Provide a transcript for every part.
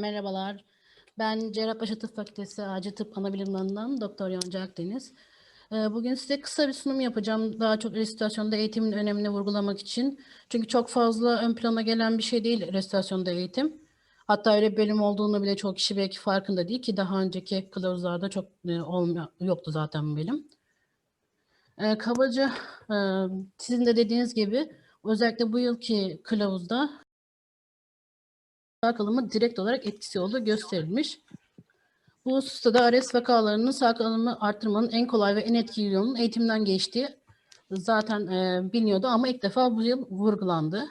Merhabalar. Ben Cerrahpaşa Tıp Fakültesi Acil Tıp Anabilim Dalı'ndan Doktor Yonca Akdeniz. Ee, Bugün size kısa bir sunum yapacağım. Daha çok restorasyonda eğitimin önemini vurgulamak için. Çünkü çok fazla ön plana gelen bir şey değil restorasyonda eğitim. Hatta öyle bir bölüm olduğunu bile çok kişi belki farkında değil ki daha önceki kılavuzlarda çok e, olmuyor, yoktu zaten bu bölüm. Ee, Kabaca e, sizin de dediğiniz gibi özellikle bu yılki kılavuzda sağ direkt olarak etkisi olduğu gösterilmiş. Bu hususta da ARS vakalarının sağ kalımı arttırmanın en kolay ve en etkili yolunun eğitimden geçtiği zaten e, biliniyordu ama ilk defa bu yıl vurgulandı.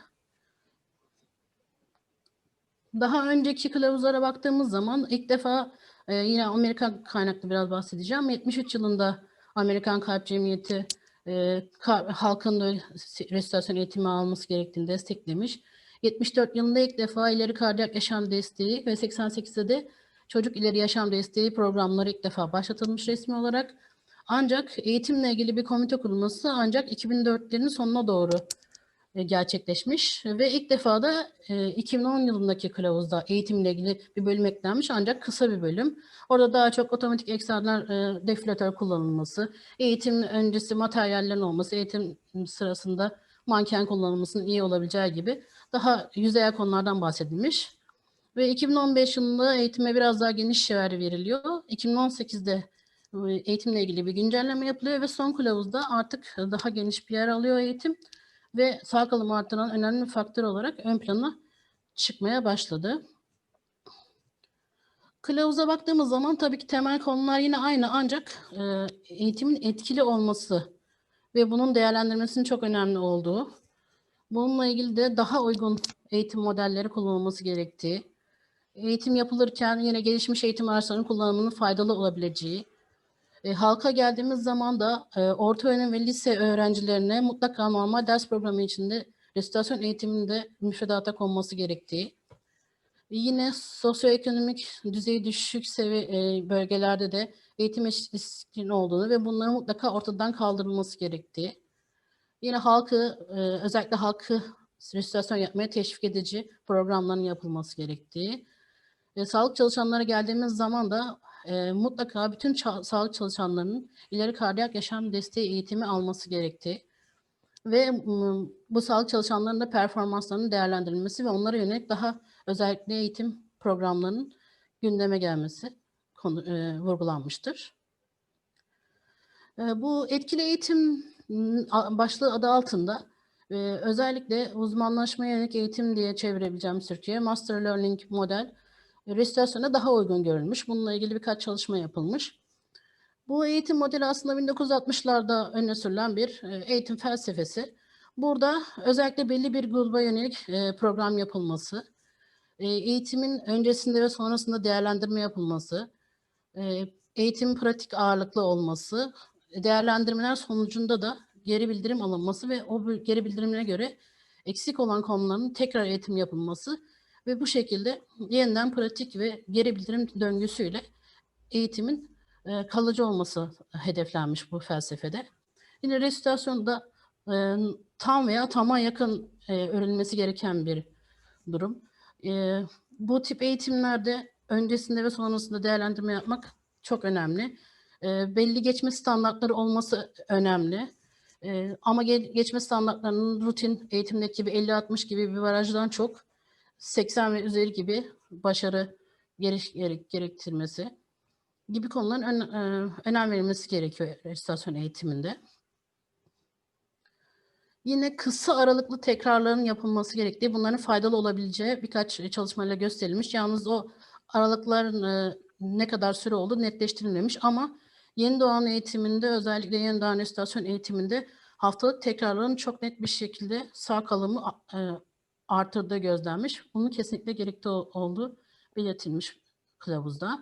Daha önceki kılavuzlara baktığımız zaman ilk defa e, yine Amerikan kaynaklı biraz bahsedeceğim. 73 yılında Amerikan Kalp Cemiyeti e, halkın restorasyon eğitimi alması gerektiğini desteklemiş. 74 yılında ilk defa ileri kardiyak yaşam desteği ve 88'de de çocuk ileri yaşam desteği programları ilk defa başlatılmış resmi olarak. Ancak eğitimle ilgili bir komite kurulması ancak 2004'lerin sonuna doğru e, gerçekleşmiş ve ilk defa da e, 2010 yılındaki kılavuzda eğitimle ilgili bir bölüm eklenmiş ancak kısa bir bölüm. Orada daha çok otomatik eksenler e, defilatör kullanılması, eğitim öncesi materyallerin olması, eğitim sırasında manken kullanılmasının iyi olabileceği gibi daha yüzeyel konulardan bahsedilmiş. Ve 2015 yılında eğitime biraz daha geniş yer veriliyor. 2018'de e, eğitimle ilgili bir güncelleme yapılıyor ve son kılavuzda artık daha geniş bir yer alıyor eğitim ve sağ kalımı arttıran önemli bir faktör olarak ön plana çıkmaya başladı. Kılavuza baktığımız zaman tabii ki temel konular yine aynı ancak e, eğitimin etkili olması ve bunun değerlendirmesinin çok önemli olduğu, bununla ilgili de daha uygun eğitim modelleri kullanılması gerektiği, eğitim yapılırken yine gelişmiş eğitim araçlarının kullanımının faydalı olabileceği, e, halka geldiğimiz zaman da e, orta öğrenim ve lise öğrencilerine mutlaka normal ders programı içinde restorasyon eğitiminde müfredata konması gerektiği, yine sosyoekonomik düzeyi düşük seviye bölgelerde de eğitim eşitliğinin olduğunu ve bunların mutlaka ortadan kaldırılması gerektiği, yine halkı e, özellikle halkı restorasyon yapmaya teşvik edici programların yapılması gerektiği, ve sağlık çalışanlara geldiğimiz zaman da e, mutlaka bütün ça- sağlık çalışanlarının ileri kardiyak yaşam desteği eğitimi alması gerektiği ve bu sağlık çalışanlarının da performanslarının değerlendirilmesi ve onlara yönelik daha özellikle eğitim programlarının gündeme gelmesi konu, e, vurgulanmıştır. E, bu etkili eğitim başlığı adı altında e, özellikle uzmanlaşmaya yönelik eğitim diye çevirebileceğim Türkçe'ye Master Learning Model restorasyona daha uygun görülmüş. Bununla ilgili birkaç çalışma yapılmış. Bu eğitim modeli aslında 1960'larda öne sürülen bir e, eğitim felsefesi. Burada özellikle belli bir gruba yönelik e, program yapılması, e, eğitimin öncesinde ve sonrasında değerlendirme yapılması, e, eğitimin pratik ağırlıklı olması, değerlendirmeler sonucunda da geri bildirim alınması ve o geri bildirimine göre eksik olan konuların tekrar eğitim yapılması ve bu şekilde yeniden pratik ve geri bildirim döngüsüyle eğitimin e, kalıcı olması hedeflenmiş bu felsefede. Yine restorasyonda e, tam veya tama yakın e, öğrenilmesi gereken bir durum. Bu tip eğitimlerde öncesinde ve sonrasında değerlendirme yapmak çok önemli. E, belli geçme standartları olması önemli. E, ama ge- geçme standartlarının rutin eğitimdeki gibi 50-60 gibi bir barajdan çok 80 ve üzeri gibi başarı gerek, gerek, gerektirmesi gibi konuların ön- e, önem verilmesi gerekiyor restorasyon eğitiminde. Yine kısa aralıklı tekrarların yapılması gerektiği, bunların faydalı olabileceği birkaç çalışmayla gösterilmiş. Yalnız o aralıkların e, ne kadar süre olduğu netleştirilmemiş ama yeni doğan eğitiminde özellikle yeni doğan restorasyon eğitiminde haftalık tekrarların çok net bir şekilde sağ kalımı e, artırdığı gözlenmiş. Bunun kesinlikle gerekli ol- olduğu belirtilmiş kılavuzda.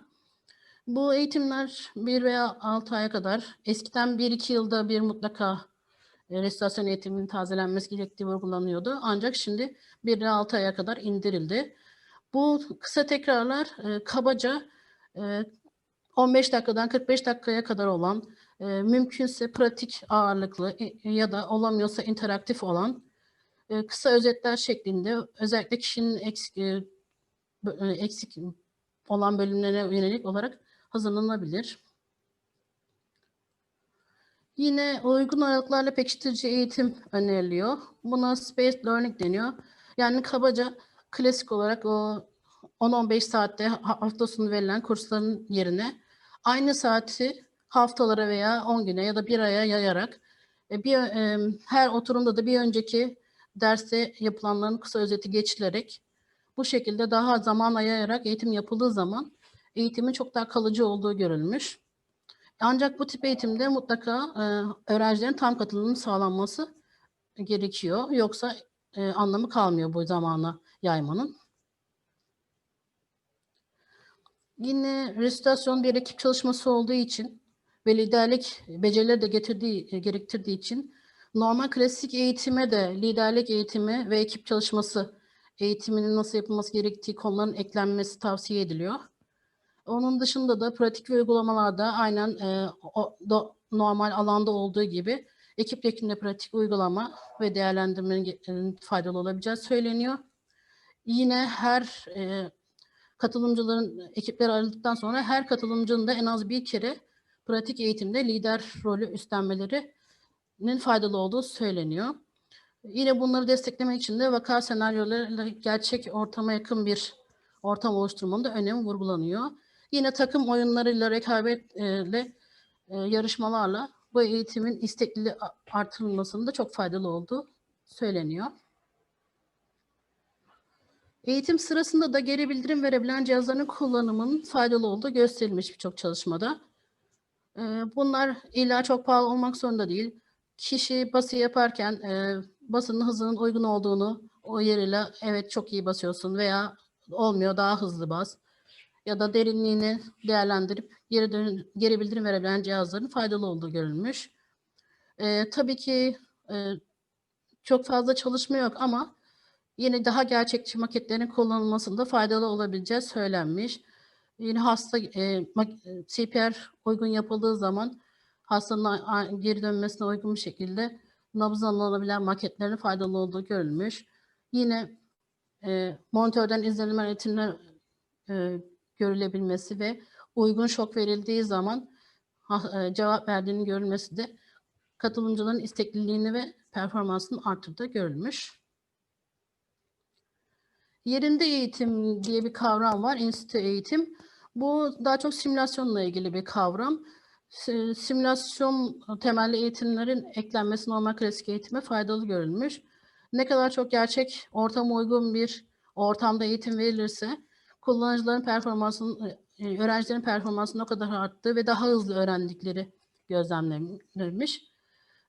Bu eğitimler bir veya altı aya kadar eskiden bir iki yılda bir mutlaka e, restorasyon eğitiminin tazelenmesi gerektiği vurgulanıyordu. Ancak şimdi bir ile altı aya kadar indirildi. Bu kısa tekrarlar e, kabaca e, 15 dakikadan 45 dakikaya kadar olan e, mümkünse pratik ağırlıklı e, ya da olamıyorsa interaktif olan e, kısa özetler şeklinde özellikle kişinin eksik, e, e, eksik olan bölümlere yönelik olarak hazırlanabilir. Yine uygun aralıklarla pekiştirici eğitim öneriliyor. Buna spaced learning deniyor. Yani kabaca klasik olarak o 10-15 saatte ha- hafta verilen kursların yerine aynı saati haftalara veya 10 güne ya da bir aya yayarak e, bir e, her oturumda da bir önceki derste yapılanların kısa özeti geçilerek bu şekilde daha zaman yayarak eğitim yapıldığı zaman eğitimin çok daha kalıcı olduğu görülmüş. Ancak bu tip eğitimde mutlaka e, öğrencilerin tam katılımının sağlanması gerekiyor. Yoksa anlamı kalmıyor bu zamana yaymanın. Yine restorasyon bir ekip çalışması olduğu için ve liderlik becerileri de getirdiği, e, gerektirdiği için normal klasik eğitime de liderlik eğitimi ve ekip çalışması eğitiminin nasıl yapılması gerektiği konuların eklenmesi tavsiye ediliyor. Onun dışında da pratik ve uygulamalarda aynen e, o, do- normal alanda olduğu gibi ekip ekimde pratik uygulama ve değerlendirmenin e, faydalı olabileceği söyleniyor. Yine her e, katılımcıların ekipler ayrıldıktan sonra her katılımcının da en az bir kere pratik eğitimde lider rolü üstlenmelerinin faydalı olduğu söyleniyor. Yine bunları desteklemek için de vaka senaryolarıyla gerçek ortama yakın bir ortam oluşturmanın da önemi vurgulanıyor. Yine takım oyunlarıyla, rekabetle, e, yarışmalarla bu eğitimin istekliliği a- artırılmasında çok faydalı olduğu söyleniyor. Eğitim sırasında da geri bildirim verebilen cihazların kullanımının faydalı olduğu gösterilmiş birçok çalışmada. Ee, Bunlar illa çok pahalı olmak zorunda değil. Kişi bası yaparken e, basının hızının uygun olduğunu o yeriyle evet çok iyi basıyorsun veya olmuyor daha hızlı bas ya da derinliğini değerlendirip geri, dön- geri bildirim verebilen cihazların faydalı olduğu görülmüş. Ee, tabii ki e, çok fazla çalışma yok ama yine daha gerçekçi maketlerin kullanılmasında faydalı olabileceği söylenmiş. Yine hasta e, mak- e, CPR uygun yapıldığı zaman hastanın geri dönmesine uygun bir şekilde nabız alınabilen maketlerin faydalı olduğu görülmüş. Yine e, monitörden izlenilen eğitimler e, görülebilmesi ve uygun şok verildiği zaman ha- e, cevap verdiğinin görülmesi de katılımcıların istekliliğini ve performansını arttırdığı görülmüş. Yerinde eğitim diye bir kavram var, enstitü eğitim. Bu daha çok simülasyonla ilgili bir kavram. Si- Simülasyon temelli eğitimlerin eklenmesi normal klasik eğitime faydalı görülmüş. Ne kadar çok gerçek ortama uygun bir ortamda eğitim verilirse kullanıcıların performansının, e, öğrencilerin performansının o kadar arttığı ve daha hızlı öğrendikleri gözlemlenmiş.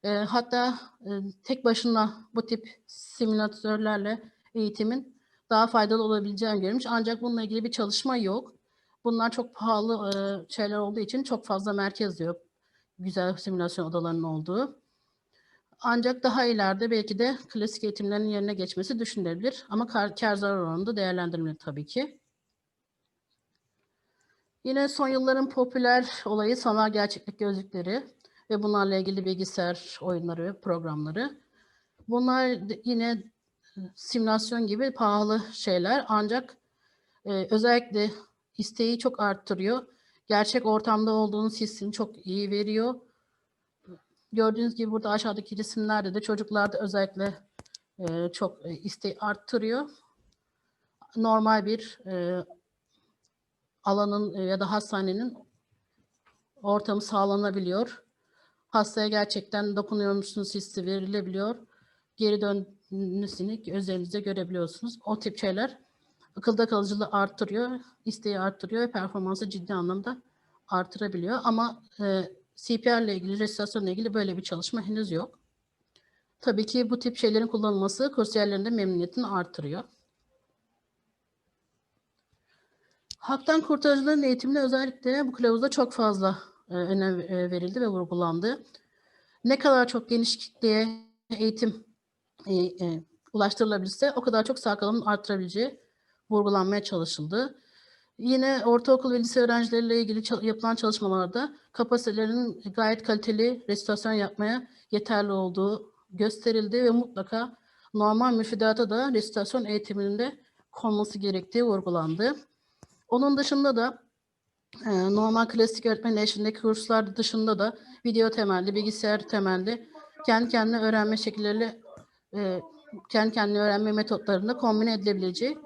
E, hatta e, tek başına bu tip simülatörlerle eğitimin daha faydalı olabileceğini görmüş. Ancak bununla ilgili bir çalışma yok. Bunlar çok pahalı e, şeyler olduğu için çok fazla merkez yok. Güzel simülasyon odalarının olduğu. Ancak daha ileride belki de klasik eğitimlerin yerine geçmesi düşünülebilir. Ama kar, kar zarar oranı da değerlendirmeli tabii ki. Yine son yılların popüler olayı sanal gerçeklik gözlükleri ve bunlarla ilgili bilgisayar oyunları ve programları. Bunlar yine simülasyon gibi pahalı şeyler ancak e, özellikle isteği çok arttırıyor. Gerçek ortamda olduğunuz hissini çok iyi veriyor. Gördüğünüz gibi burada aşağıdaki resimlerde de çocuklarda özellikle e, çok e, isteği arttırıyor. Normal bir e, alanın e, ya da hastanenin ortamı sağlanabiliyor. Hastaya gerçekten dokunuyormuşsunuz hissi verilebiliyor. Geri dönmesini üzerinizde görebiliyorsunuz. O tip şeyler akılda kalıcılığı arttırıyor, isteği arttırıyor ve performansı ciddi anlamda artırabiliyor. Ama e, CPR ile ilgili, resitasyonla ilgili böyle bir çalışma henüz yok. Tabii ki bu tip şeylerin kullanılması kursiyerlerin de memnuniyetini artırıyor. Haktan kurtarıcıların eğitimine özellikle bu kılavuzda çok fazla e, önem e, verildi ve vurgulandı. Ne kadar çok geniş kitleye eğitim e, e, ulaştırılabilirse o kadar çok sağ kalımın artırabileceği vurgulanmaya çalışıldı. Yine ortaokul ve lise öğrencileriyle ilgili yapılan çalışmalarda kapasitelerinin gayet kaliteli restorasyon yapmaya yeterli olduğu gösterildi ve mutlaka normal müfredata da restorasyon eğitiminde konması gerektiği vurgulandı. Onun dışında da e, normal klasik öğretmen eşliğindeki kurslar dışında da video temelli, bilgisayar temelli kendi kendine öğrenme şekilleri e, kendi kendine öğrenme metotlarında kombine edilebileceği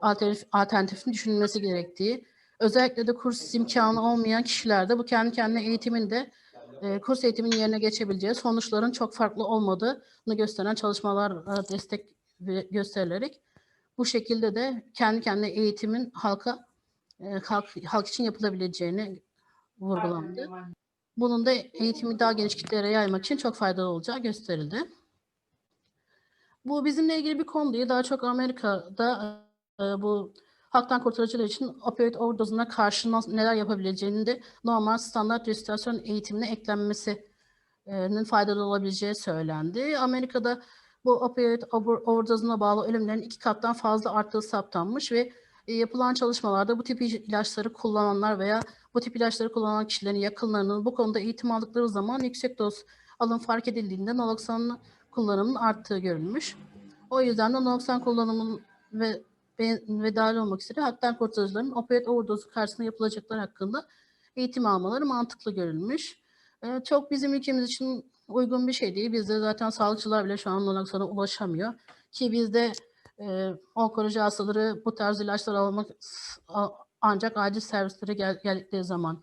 alternatif, alternatifin düşünülmesi gerektiği, özellikle de kurs imkanı olmayan kişilerde bu kendi kendine eğitimin de e, kurs eğitiminin yerine geçebileceği, sonuçların çok farklı olmadığını gösteren çalışmalar destek ve- gösterilerek bu şekilde de kendi kendine eğitimin halka e, halk, halk için yapılabileceğini vurgulandı. Bunun da eğitimi daha geniş kitlere yaymak için çok faydalı olacağı gösterildi. Bu bizimle ilgili bir konu değil. Daha çok Amerika'da e, bu halktan kurtarıcılar için opioid overdozuna karşı neler yapabileceğini de normal standart restorasyon eğitimine eklenmesinin faydalı olabileceği söylendi. Amerika'da bu opioid over- overdozuna bağlı ölümlerin iki kattan fazla arttığı saptanmış ve e, yapılan çalışmalarda bu tip ilaçları kullananlar veya bu tip ilaçları kullanan kişilerin yakınlarının bu konuda eğitim aldıkları zaman yüksek doz alım fark edildiğinde naloksan kullanımının arttığı görülmüş. O yüzden de naloksan kullanımının ve ve, dahil olmak üzere halktan kurtarıcıların opioid overdozu karşısında yapılacaklar hakkında eğitim almaları mantıklı görülmüş. Ee, çok bizim ülkemiz için uygun bir şey değil. Bizde zaten sağlıkçılar bile şu an naloksana ulaşamıyor. Ki bizde e, onkoloji hastaları bu tarz ilaçlar almak ancak acil servislere gel, geldikleri zaman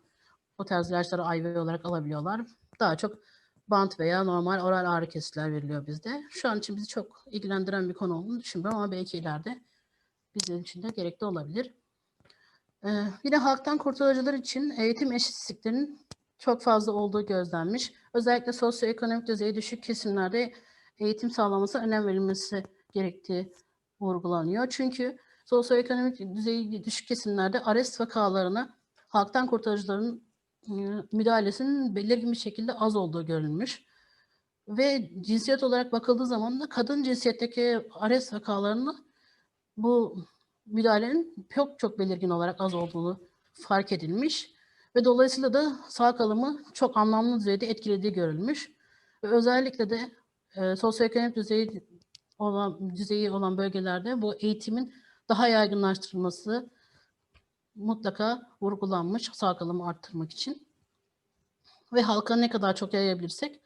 bu tarz ilaçları IV olarak alabiliyorlar. Daha çok bant veya normal oral ağrı kesiciler veriliyor bizde. Şu an için bizi çok ilgilendiren bir konu olduğunu düşünmüyorum ama belki ileride bizim için de gerekli olabilir. Ee, yine halktan kurtarıcılar için eğitim eşitsizliklerinin çok fazla olduğu gözlenmiş. Özellikle sosyoekonomik düzeyi düşük kesimlerde eğitim sağlaması önem verilmesi gerektiği vurgulanıyor. Çünkü sosyoekonomik düzeyi düşük kesimlerde arrest vakalarına halktan kurtarıcıların müdahalesinin belirgin bir şekilde az olduğu görülmüş. Ve cinsiyet olarak bakıldığı zaman da kadın cinsiyetteki arrest vakalarını bu müdahalenin çok çok belirgin olarak az olduğunu fark edilmiş ve dolayısıyla da sağ kalımı çok anlamlı düzeyde etkilediği görülmüş. Ve özellikle de e, sosyoekonomik düzeyi olan düzeyi olan bölgelerde bu eğitimin daha yaygınlaştırılması mutlaka vurgulanmış sağ arttırmak için. Ve halka ne kadar çok yayabilirsek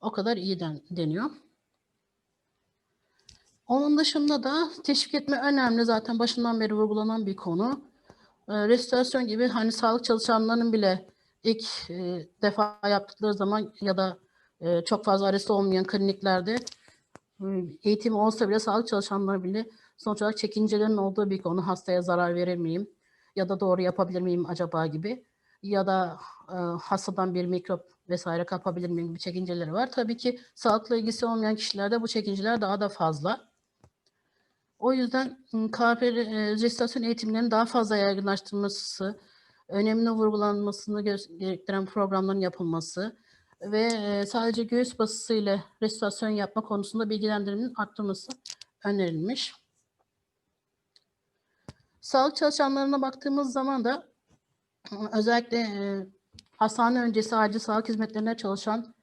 o kadar iyi den- deniyor. Onun dışında da teşvik etme önemli. Zaten başından beri vurgulanan bir konu. Ee, restorasyon gibi hani sağlık çalışanlarının bile ilk e, defa yaptıkları zaman ya da e, çok fazla arası olmayan kliniklerde e, eğitim olsa bile sağlık çalışanları bile sonuç olarak çekincelerin olduğu bir konu. Hastaya zarar verir? Ya da doğru yapabilir miyim acaba gibi. Ya da e, hastadan bir mikrop vesaire kapabilir miyim gibi çekinceleri var. Tabii ki sağlıkla ilgisi olmayan kişilerde bu çekinceler daha da fazla. O yüzden KP restorasyon eğitimlerinin daha fazla yaygınlaştırılması, önemli vurgulanmasını gerektiren programların yapılması ve e, sadece göğüs basısı ile restorasyon yapma konusunda bilgilendirmenin arttırılması önerilmiş. Sağlık çalışanlarına baktığımız zaman da özellikle e, hastane öncesi acil sağlık hizmetlerine çalışan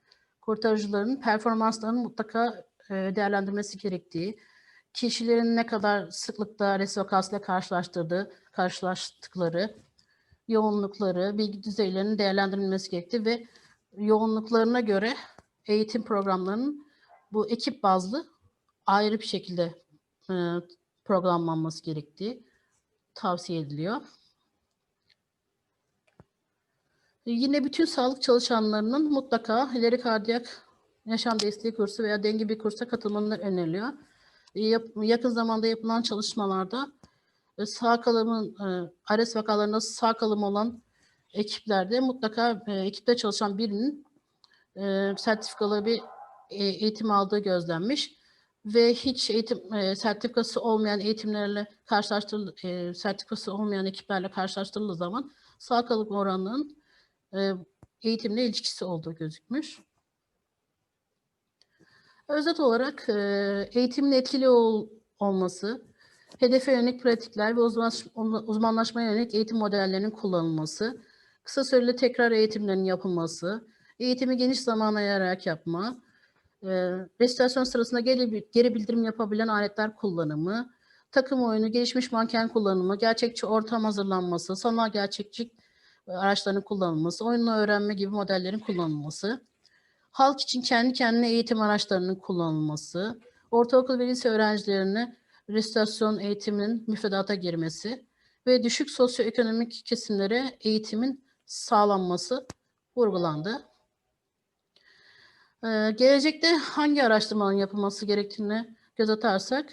kurtarıcıların performanslarının mutlaka e, değerlendirmesi gerektiği, kişilerin ne kadar sıklıkta res vakasıyla karşılaştırdığı, karşılaştıkları, yoğunlukları, bilgi düzeylerinin değerlendirilmesi gerektiği ve yoğunluklarına göre eğitim programlarının bu ekip bazlı ayrı bir şekilde e, programlanması gerektiği tavsiye ediliyor. Yine bütün sağlık çalışanlarının mutlaka ileri kardiyak yaşam desteği kursu veya denge bir kursa katılmaları öneriliyor. Yap- yakın zamanda yapılan çalışmalarda e, sağ kalımın e, ARES vakalarında sağ kalım olan ekiplerde mutlaka e, ekipte çalışan birinin e, sertifikalı bir e, eğitim aldığı gözlenmiş ve hiç eğitim e, sertifikası olmayan eğitimlerle karşılaştırıl e, sertifikası olmayan ekiplerle karşılaştırıldığı zaman sağ kalım oranının e, eğitimle ilişkisi olduğu gözükmüş. Özet olarak e, eğitimin etkili ol- olması, hedefe yönelik pratikler ve uzmanlaş- uzmanlaşmaya yönelik eğitim modellerinin kullanılması, kısa süreli tekrar eğitimlerin yapılması, eğitimi geniş zamana yayarak yapma, e, restorasyon sırasında geri, geri bildirim yapabilen aletler kullanımı, takım oyunu, gelişmiş manken kullanımı, gerçekçi ortam hazırlanması, sanal gerçekçi araçların kullanılması, oyunla öğrenme gibi modellerin kullanılması, halk için kendi kendine eğitim araçlarının kullanılması, ortaokul ve lise öğrencilerine restorasyon eğitiminin müfredata girmesi ve düşük sosyoekonomik kesimlere eğitimin sağlanması vurgulandı. Ee, gelecekte hangi araştırmaların yapılması gerektiğini göz atarsak,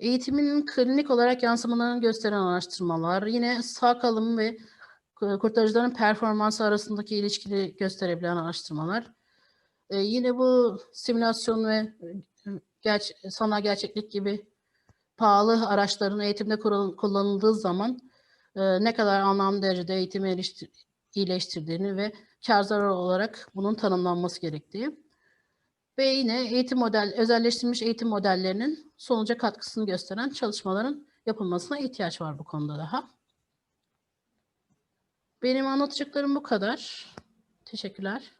eğitimin klinik olarak yansımalarını gösteren araştırmalar, yine sağ kalım ve kurtarıcıların performansı arasındaki ilişkili gösterebilen araştırmalar, ee, yine bu simülasyon ve e, gerç sanal gerçeklik gibi pahalı araçların eğitimde kurul- kullanıldığı zaman e, ne kadar anlamlı derecede eğitimi iyileştirdiğini ve kar zarar olarak bunun tanımlanması gerektiği ve yine eğitim model özelleştirilmiş eğitim modellerinin sonuca katkısını gösteren çalışmaların yapılmasına ihtiyaç var bu konuda daha. Benim anlatacaklarım bu kadar. Teşekkürler.